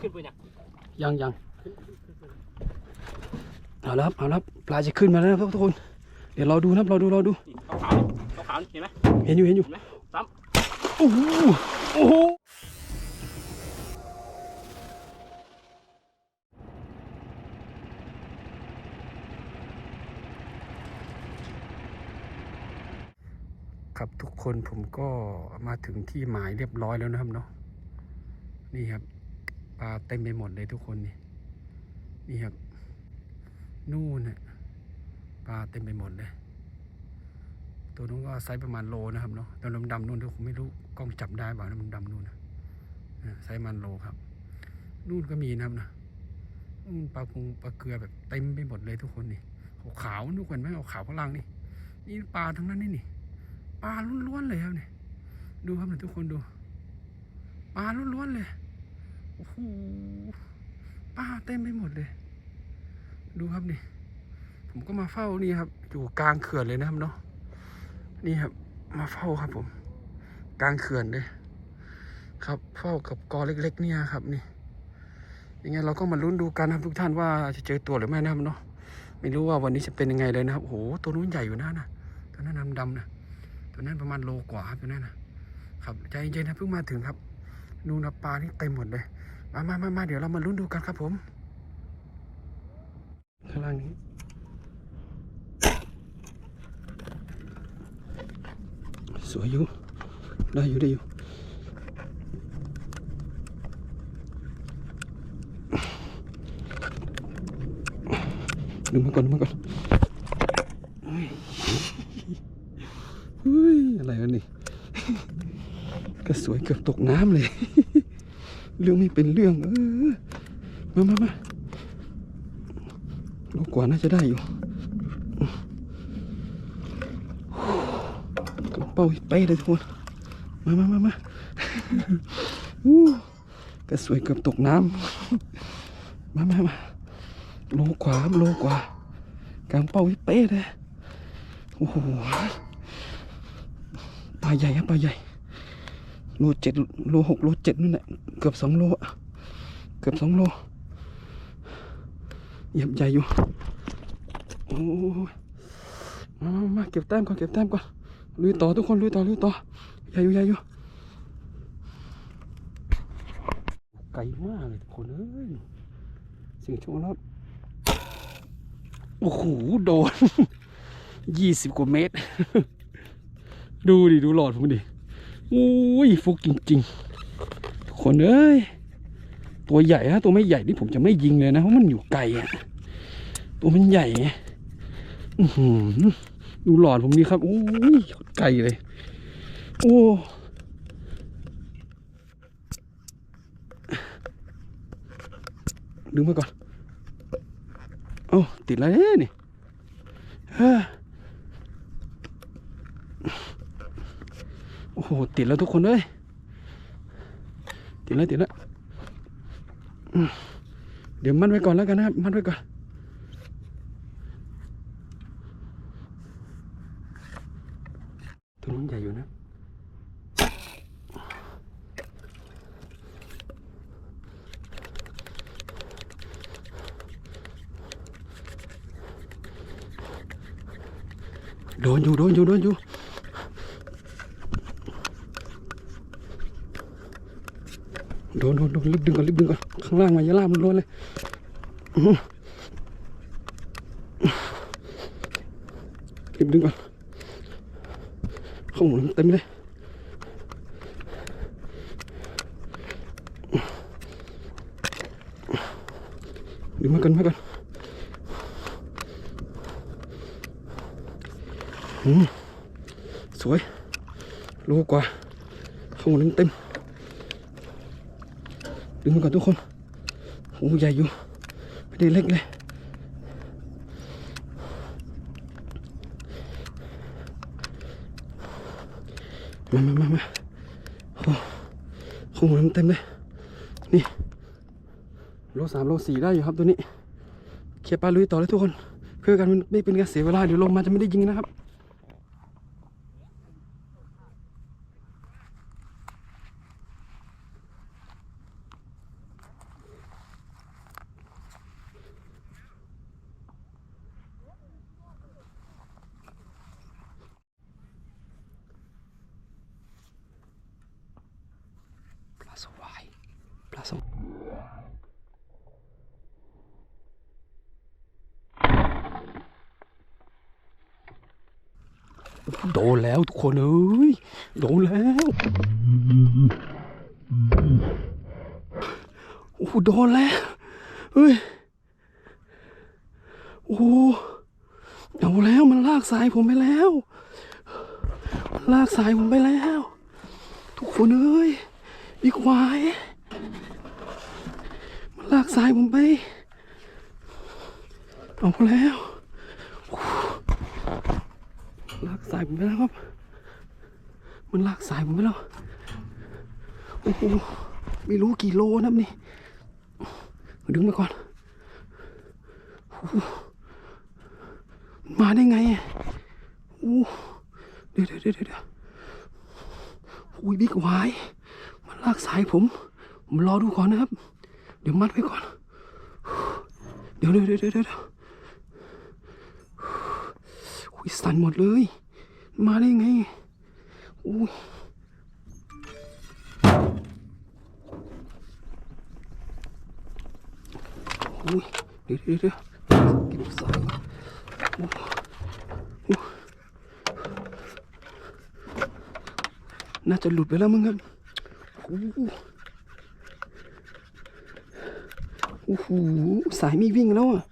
ขึ้นไปเนี่ยยังยังเอาละครับเอาละครับปลาจะขึ้นมาแล้วนะครับทุกคน เดี๋ยวเราดูนะครับเราดูเราดูนี่ขาวๆขาวๆเห็นไหมเห็นอยู่เห็นอยู่เห็นไหมซ้โอ้โหโอ้โหครับทุกคนผมก็มาถึงที่หมายเรียบร้อยแล้วนะครับเนาะ นี่ครับปลาเต็มไปหมดเลยทุกคนนี่นี่ครับ นู่นน่ะปลาเต็มไปหมดเลยตัวนู้นก็ไซส์ประมาณโลนะครับเนาะตัวดำๆนู่นทุกคนไม่รู้กล้องจับได้เปล่านะมันดำนู่นนะไซส์ประมันโลครับ นู่นก็มีนะครับนะนู่นปลาพุงปลาเกลือแบบเต็มไปหมดเลยทุกคนนี่ขาวๆทุกคนไหมขาวข้างล่างนี่นี่ปลาทั้งนั้นนี่นี่ปลาล้วนๆเลยครับเนี่ยดูครับเนี่ยทุกคนดู ลาล้วนๆเลย โอ้โห ปลาเต็มไปหมดเลย ดูครับนี่ ผมก็มาเฝ้านี่ครับ อยู่กลางเขื่อนเลยนะครับเนาะ นี่ครับ มาเฝ้าครับผม กลางเขื่อนเลย ครับเฝ้ากับกอเล็ก ๆ เนี่ยครับนี่ ยังไงเราก็มาลุ้นดูกันนะครับทุกท่านว่าจะเจอตัวหรือไม่นะครับเนาะ ไม่รู้ว่าวันนี้จะเป็นยังไงเลยนะครับ โอ้โห ตัวนู้นใหญ่อยู่นะนะตัวนั้นดำๆนะ ตัวนั้นประมาณโลกว่าครับตัวนั้นนะ ครับใจเย็นๆนะเพิ่งมาถึงครับ นูนนปลานี่เต็มหมดเลยมามามามาเดี๋ยวเรามาลุ้นดูกันครับผม ข้างล่างนี้สวยอยู่ได้อยู่ได้อยู่ดึงมาก่อนดึงมาก่อนเฮ้ยเฮ้ยอะไรวะนี่ ก็สวยเกือบตกน้ำเลย เรื่องไม่เป็นเรื่อง เออ มามามาลูกกว่าน่าจะได้อยู่กระเป๋าเป้เลยทุกคนมามามามาอู้ก็สวยเกือบตกน้ำมามามาโลกว่าโลกว่ากลางเป้าเป๊ะเลยโอ้โหปลาใหญ่ครับปลาใหญ่ โลเจ็ดโลหกโลเจ็ดนั่นแหละเกือบสองโลเกือบสองโลเหยียบใหญ่อยู่โอ้ยมามามาเก็บแต้มก่อนเก็บแต้มก่อนลุยต่อทุกคนลุยต่อลุยต่อใหญ่อยู่ใหญ่อยู่ไกลมากเลยทุกคนเอ้ยสียงโชว์แล้วโอ้โหโดนยี่สิบกว่าเมตร ดูดิ ดูหลอดผมดิ อุ้ยฟุกจริงๆทุกคนเอ้ยตัวใหญ่ฮะตัวไม่ใหญ่นี่ผมจะไม่ยิงเลยนะเพราะมันอยู่ไกลอะตัวมันใหญ่ไงดูหลอดผมดิครับอุ้ยไกลเลย โอ้ดึงมาก่อนโอ้ติดแล้วเนี่ยนี่เฮ้อ โอ้โหติดแล้วทุกคนเลยติดแล้วติดแล้วเดี๋ยวมัดไว้ก่อนแล้วกันนะครับมัดไว้ก่อนตัวนี้ใหญ่อยู่นะโดนอยู่โดนอยู่โดนอยู่ โดนโดนโดนรีบดึงก่อนรีบดึงก่อนข้างล่างมายาลามันล้วนเลยรีบดึงก่อนข้างหมดเต็มเลยดึงมาก่อนมาก่อนสวยโลกว่าข้างบนเต็ม ดึงก่อนทุกคนโอ้ใหญ่อยู่ไม่ได้เล็กเลยมามามามาโอ้ข้างบนเต็มเลย นี่ โลสามโลสี่ได้อยู่ครับตัวนี้เคลียปลาลุยต่อเลยทุกคน เพื่อกันไม่เป็นการเสียเวลาเดี๋ยวลงมาจะไม่ได้ยิงนะครับำ สวายปลาสวาย โดนแล้วทุกคนเอ้ยโดนแล้วโอ้โดนแล้วเฮ้ยโอ้เอาแล้วมันลากสายผมไปแล้วมันลากสายผมไปแล้ว ทุกคนเอ้ยอีกวายมันลากสายผมไปเอาแล้วโอ้โหลากสายผมไปแล้วครับ มันลากสายผมไปแล้ว โอ้โห ไม่รู้กี่โลนะครับนี่ ดึงไปก่อน มาได้ไงอะโอ้เดี๋ยวเดี๋ยวเดี๋ยวเดี๋ยวอุ้ยบิ๊กไวายมันลากสายผม ผมรอดูก่อนนะครับ เดี๋ยวมัดไว้ก่อน เดี๋ยวเดี๋ยวเดี๋ยวเดี๋ยวเดี๋ยวอุ้ยสั่นหมดเลย มาได้ไงอุ้ยอุ้ยเดี๋ยวเดี๋ยวเดี๋ยวเก็บสายก่อดน่าจะหลุดไปแล้วมั้งครับโอ้โหสายไม่วิ่งแล้วอะ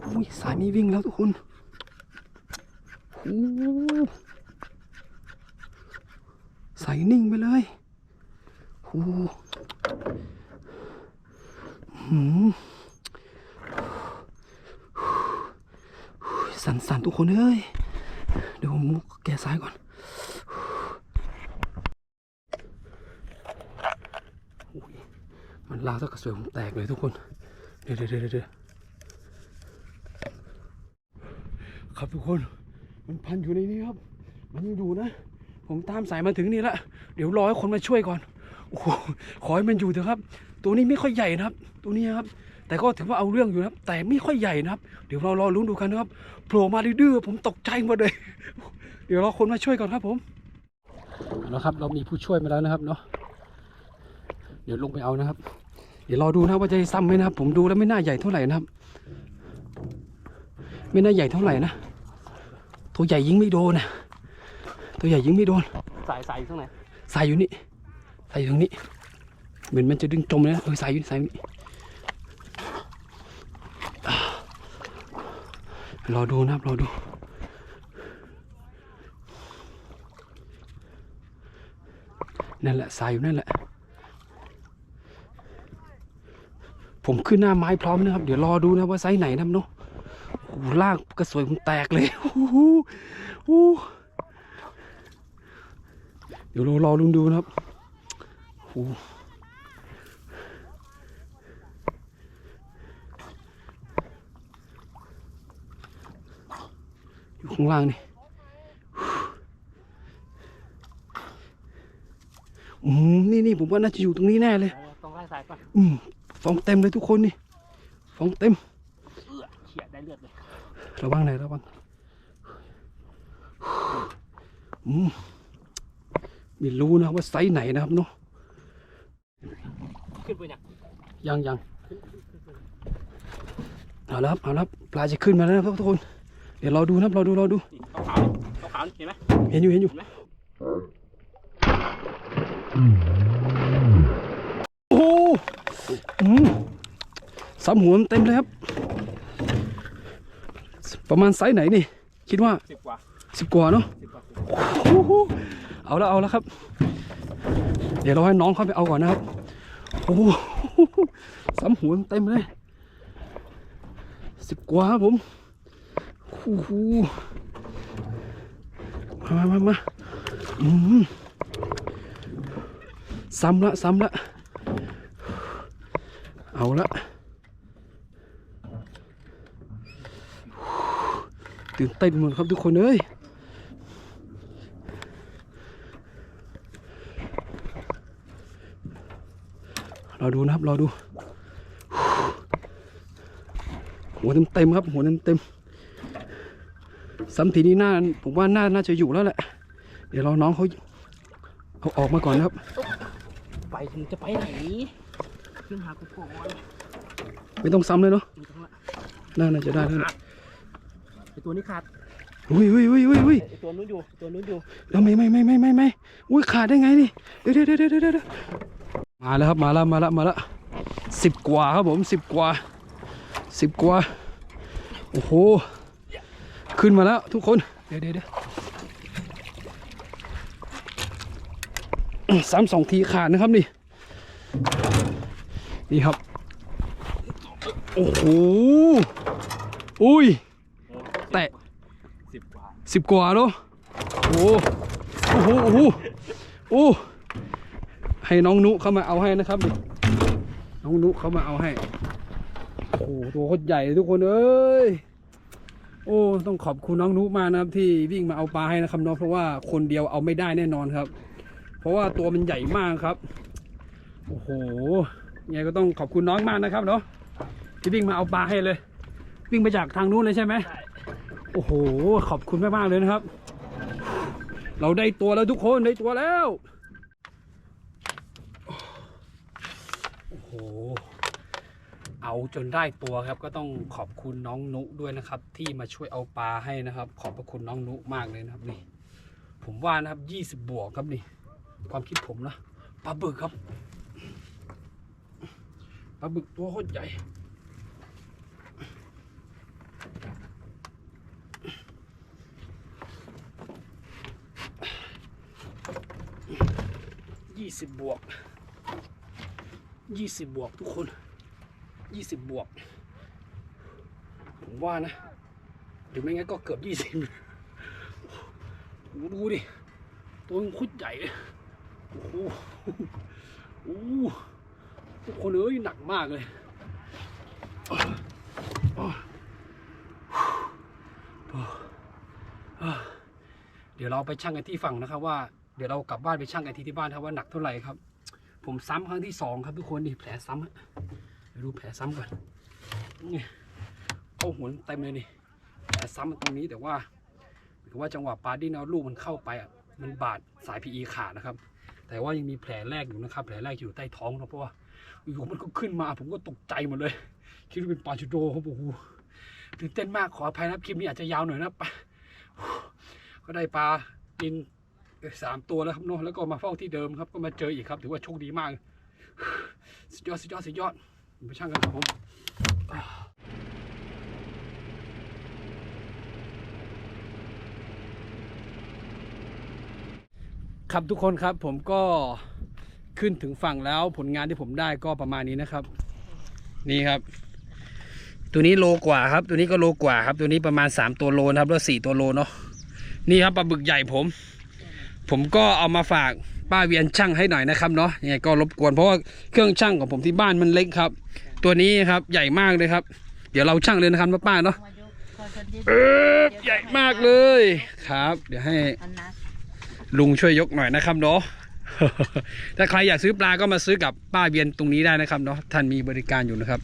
โอ้ยสายไม่วิ่งแล้วทุกคน โอ้โหสายนิ่งไปเลยโอ้หืมสั่นสันทุกคนเอ้ย เดี๋ยวผมแกะซ้ายก่อน มันลาวเท่ากับสวยผมแตกเลยทุกคน เดี๋ยวเดี๋ยวเดี๋ยวเดี๋ยวครับทุกคน มันพันอยู่ในนี้ครับ มันยังอยู่นะ ผมตามสายมาถึงนี่ละ เดี๋ยวรอให้คนมาช่วยก่อน โอ้โห ขอให้มันอยู่เถอะครับ ตัวนี้ไม่ค่อยใหญ่นะครับ ตัวนี้ครับ แต่ก็ถือว่าเอาเรื่องอยู่นะครับ แต่ไม่ค่อยใหญ่นะครับ เดี๋ยวเรารอลุ้นดูกันนะครับ โผล่มาดื้อผมตกใจหมดเลย เดี๋ยวรอคนมาช่วยก่อนครับผมแล้วครับ เรามีผู้ช่วยมาแล้วนะครับเนาะ เดี๋ยวลงไปเอานะครับ เดี๋ยวรอดูนะว่าจะซ้ำไหมนะครับ ผมดูแล้วไม่น่าใหญ่เท่าไหร่นะครับ ไม่น่าใหญ่เท่าไหร่นะ ตัวใหญ่ยิงไม่โดนนะตัวใหญ่ยิงไม่โดน สายสายอยู่ข้างไหนใส่อยู่นี่ใส่อยู่ตรงนี้ เหมือนมันจะดึงจมเลยนะเออใส่อยู่ใส่อยู่นี่อ่ารอดูนะครับรอดูนั่นแหละใส่อยู่นั่นแหละ ผมขึ้นหน้าไม้พร้อมนะครับ เดี๋ยวรอดูนะว่าไซส์ไหนนะครับเนาะโอ้โห ลากกระสวยผมแตกเลยโอ้โหโอ้โหเดี๋ยวเรารอลุงดูนะครับโอ้โหอยู่ข้างล่างนี่อืมนี่นี่ผมว่าน่าจะอยู่ตรงนี้แน่เลยเออต้องไล่สายก่อนอืมฟองเต็มเลยทุกคนนี่ฟองเต็มเอื้อเฉียดได้เลือดเลย ระวังหน่อยระวังอืมไม่รู้นะว่าไซส์ไหนนะครับเนาะขึ้นไปเนี่ยยังยังเอาแล้วครับเอาแล้วครับปลาจะขึ้นมาแล้วนะครับทุกคน เดี๋ยวเราดูนะครับเราดูเราดูนี่ขาวขาวขาวๆเห็นไหมเห็นอยู่เห็นอยู่เห็นไหมโอ้โหอืมสามหัวมันเต็มเลยครับ ประมาณไซส์ไหนนี่ คิดว่าสิบกว่าสิบกว่าเนาะสิบกว่าโอ้โหเอาแล้วเอาแล้วครับ เดี๋ยวเราให้น้องเข้าไปเอาก่อนนะครับ โอ้โหสามหัวมันเต็มเลยสิบกว่าครับผมโอ้โหมามามามาอืมซ้ำละซ้ำละเอาละ ตื่นเต้นหมดครับทุกคนเอ้ยเราดูนะครับเราดู หัวเต็มเต็มๆครับ หัวเต็มเต็มๆซ้ำทีนี้น่าผมว่าน่าน่าจะอยู่แล้วแหละ เดี๋ยวเราน้องเขาเอาออกมาก่อนนะครับ ไปถึงจะไปไหนขึ้นหากูก่อนไม่ต้องซ้ำเลยเนาะไม่ต้องละน่าน่าจะได้แล้วขาด ไอตัวนี้ขาดอุ้ยอุ้ยอุ้ยอุ้ยอุ้ยไอตัวนู้นอยู่ไอ้ตัวนู้นอยู่แล้วไม่ไม่ไม่ไม่ไม่ไม่อุ้ยขาดได้ไงนี่เดี๋ยวเดี๋ยวเดี๋ยวเดี๋ยวเดี๋ยวมาแล้วครับมาแล้วมาแล้วมาแล้วสิบกว่าครับผมสิบกว่าสิบกว่าโอ้โหขึ้นมาแล้วทุกคนเดี๋ยวเดี๋ยวเดี๋ยวสามสองทีขาดนะครับนี่นี่ครับ โอ้โหอุ้ย แตะสิบกว่าสิบกว่าเนาะโอ้โหโอ้โหโอ้โหโอ้ให้น้องนุเข้ามาเอาให้นะครับนี่น้องนุเข้ามาเอาให้โอ้โหตัวโคตรใหญ่เลยทุกคนเอ้ยโอ้ต้องขอบคุณน้องนุมากนะครับ ที่วิ่งมาเอาปลาให้นะครับเนาะเพราะว่าคนเดียวเอาไม่ได้แน่นอนครับ เพราะว่าตัวมันใหญ่มากครับโอ้โหยังไงก็ต้องขอบคุณน้องมากนะครับเนาะที่วิ่งมาเอาปลาให้เลย วิ่งมาจากทางนู้นเลยใช่ไหมใช่ โอ้โห ขอบคุณมากๆเลยนะครับ เราได้ตัวแล้วทุกคนได้ตัวแล้ว โอ้โห เอาจนได้ตัวครับ ก็ต้องขอบคุณน้องนุด้วยนะครับ ที่มาช่วยเอาปลาให้นะครับ ขอบพระคุณน้องนุมากเลยนะครับนี่ ผมว่านะครับยี่สิบบวกครับนี่ ความคิดผมนะปลาบึกครับปลาบึกตัวโคตรใหญ่ ยี่สิบบวกยี่สิบบวกทุกคนยี่สิบบวก ผมว่านะ หรือไม่งั้นก็เกือบยี่สิบโอ้โหดูดิ ตัวมันคุดใหญ่ โอ้โหโอ้ทุกคนเอ้ยหนักมากเลยเดี๋ยวเราไปชั่งกันที่ฝั่งนะครับว่า เดี๋ยวเรากลับบ้านไปชั่งกันที่ที่บ้านครับว่าหนักเท่าไหร่ครับ ผมซ้ำครั้งที่สองครับทุกคนนี่แผลซ้ำอะเดี๋ยวดูแผลซ้ำก่อนนี่เข้าหัวเต็มเลยนี่แผลซ้ำตรงนี้แต่ว่าหมือว่าจังหวะปาดิ้นเอาลูกมันเข้าไปอะมันบาดสาย PE ขาดนะครับ แต่ว่ายังมีแผลแรกอยู่นะครับ แผลแรกอยู่ใต้ท้องนะเพราะว่าอยู่มันก็ขึ้นมาผมก็ตกใจหมดเลย คิดว่าเป็นปลาชูโดครับโอ้โหตื่นเต้นมากขออภัยนะคริปนี้อาจจะยาวหน่อยนะครับก็ได้ปลาดิน สามตัวแล้วครับเนาะแล้วก็มาเฝ้าที่เดิมครับ ก็มาเจออีกครับ ถือว่าโชคดีมากสุดยอดสุดยอดสุดยอดไปช่างกันครับผมครับทุกคนครับผมก็ขึ้นถึงฝั่งแล้วผลงานที่ผมได้ก็ประมาณนี้นะครับ นี่ครับ ตัวนี้โลกว่าครับ ตัวนี้ก็โลกว่าครับ ตัวนี้ประมาณ 3 ตัวโลนะครับแล้ว4ตัวโลเนาะนี่ครับปลาบึกใหญ่ผม ผมก็เอามาฝากป้าเวียนช่างให้หน่อยนะครับเนาะยังไงก็รบกวนเพราะว่าเครื่องช่างของผมที่บ้านมันเล็กครับ ตัวนี้ครับใหญ่มากเลยครับ เดี๋ยวเราช่างเลยนะครับป้าเนาะเออใหญ่มากเลยครับ เดี๋ยวให้ลุงช่วยยกหน่อยนะครับเนาะถ้าใครอยากซื้อปลาก็มาซื้อกับป้าเวียนตรงนี้ได้นะครับเนาะท่านมีบริการอยู่นะครับ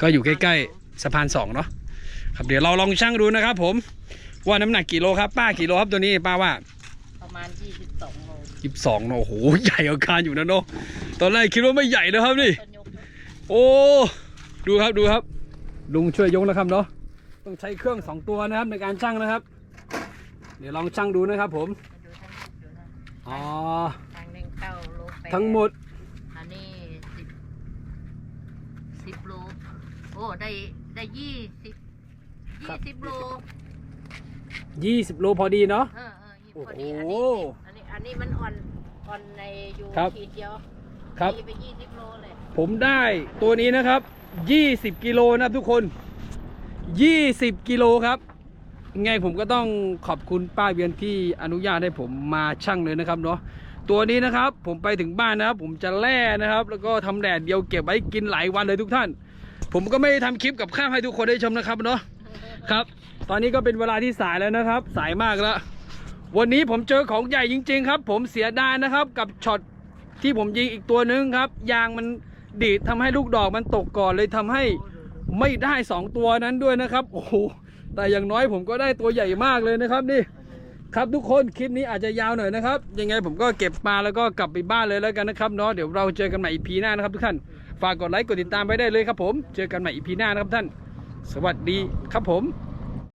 ก็อยู่ใกล้ๆสะพานสองเนาะครับเดี๋ยวเราลองช่างดูนะครับ ผมว่าน้ำหนักกี่โลครับ ป้ากี่โลครับตัวนี้ป้าว่า มาณ22โลยี่สิบสองเนาะโอ้โหใหญ่กว่าการอยู่นะเนาะตอนแรกคิดว่าไม่ใหญ่นะครับนี่ ต้นยกนะโอ้ ดูครับดูครับ ลุงช่วยยกนะครับเนาะต้องใช้เครื่องสองตัวนะครับในการช่างนะครับ เดี๋ยวลองช่างดูนะครับผมไปดูทั้งหมดดูนะอ๋อทางหนึ่งเก้าโลแปดทั้งหมดอันนี้สิบสิบโลโอ้ได้ได้ยี่สิบครับยี่สิบโลยี่สิบโลพอดีเนาะเออเออยี่ โอ้พอโห ดีอันนี้สิบอันนี้อันนี้มันอ่อนอ่อนในอยู่ครับ ขีดเดียวครับ ตีไปยี่สิบโลเลยผมได้ตัวนี้นะครับ 20 กิโลนะครับทุกคน 20 กิโลครับยังไงผมก็ต้องขอบคุณป้าเวียนที่อนุญาตให้ผมมาชั่งเลยนะครับเนาะ ตัวนี้นะครับผมไปถึงบ้านนะครับ ผมจะแล่นะครับ แล้วก็ทำแดดเดียวเก็บไว้กินหลายวันเลยทุกท่าน ผมก็ไม่ได้ทำคลิปกับข้าวให้ทุกคนได้ชมนะครับเนาะ ครับ ตอนนี้ก็เป็นเวลาที่สายแล้วนะครับ สายมากแล้ว วันนี้ผมเจอของใหญ่จริง ๆ ครับ ผมเสียดายนะครับ กับช็อตที่ผมยิงอีกตัวนึงครับ ยางมันดีดทำให้ลูกดอกมันตกก่อนเลยทำให้ไม่ได้สองตัวนั้นด้วยนะครับ โอ้โหแต่อย่างน้อยผมก็ได้ตัวใหญ่มากเลยนะครับนี่ครับทุกคนคลิปนี้อาจจะยาวหน่อยนะครับ ยังไงผมก็เก็บมาแล้วก็กลับไปบ้านเลยแล้วกันนะครับเนาะเดี๋ยวเราเจอกันใหม่อีพีหน้านะครับทุกท่านฝากกดไลค์กดติดตามไปได้เลยครับผม เจอกันใหม่อีพีหน้านะครับท่าน สวัสดีครับผม